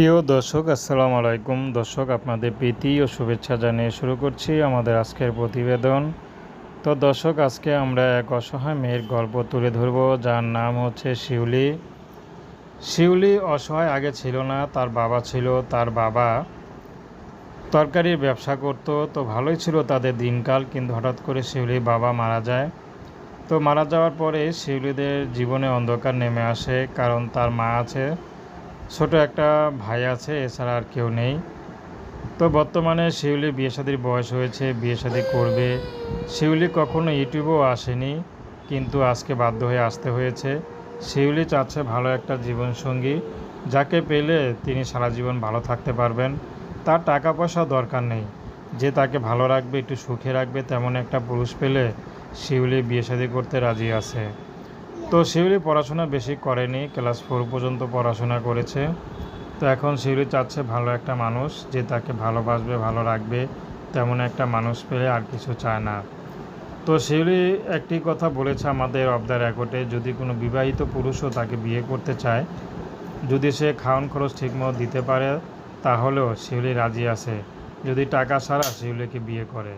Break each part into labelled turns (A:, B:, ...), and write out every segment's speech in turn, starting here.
A: প্রিয় দর্শক, আসসালামু আলাইকুম। দর্শক, আপনাদের প্রীতি ও শুভেচ্ছা জানিয়ে শুরু করছি আমাদের আজকের প্রতিবেদন। তো দর্শক, আজকে আমরা এক অসহায় মেয়ের গল্প তুলে ধরব, যার নাম হচ্ছে শিউলি। শিউলি অসহায়, আগে ছিল না, তার বাবা ছিল, তার বাবা তরকারির ব্যবসা করতো, তো ভালোই ছিল তাদের দিনকাল, কিন্তু হঠাৎ করে শিউলির বাবা মারা যায়। তো মারা যাওয়ার পরে শিউলিদের জীবনে অন্ধকার নেমে আসে, কারণ তার মা আছে। ছোট একটা ভাই আছে, এছাড়া আর কেউ নেই। তো বর্তমানে শিউলি বিয়ে শাদির বয়স হয়েছে, বিয়ে শাদি করবে। শিউলি কখনো ইউটিউবেও আসেনি, কিন্তু আজকে বাধ্য হয়ে আসতে হয়েছে। শিউলি চাচ্ছে ভালো একটা জীবনসঙ্গী, যাকে পেলে তিনি সারা জীবন ভালো থাকতে পারবেন। তার টাকা পয়সা দরকার নেই। যে তাকে ভালো রাখবে, একটু সুখে রাখবে, তেমন একটা পুরুষ পেলে শিউলি বিয়ে শাদি করতে রাজি আছে। তো শিউলি পড়াশোনা বেশি করেনি, ক্লাস ফোর পর্যন্ত পড়াশোনা করেছে। তো এখন শিউলি চাচ্ছে ভালো একটা মানুষ যে তাকে ভালোবাসবে, ভালো রাখবে, তেমন একটা মানুষ পেলে আর কিছু চায় না। তো শিউলি একটি কথা বলেছে আমাদের অব দ্য রেকর্ডে, যদি কোনো বিবাহিত পুরুষও তাকে বিয়ে করতে চায়, যদি সে খাওয়ান খরচ ঠিকমতো দিতে পারে, তাহলেও শিউলি রাজি আছে। যদি টাকা ছাড়া শিউলিকে বিয়ে করে।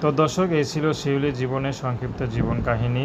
A: তো দর্শক, এই ছিল শিউলির জীবনের সংক্ষিপ্ত জীবন কাহিনী।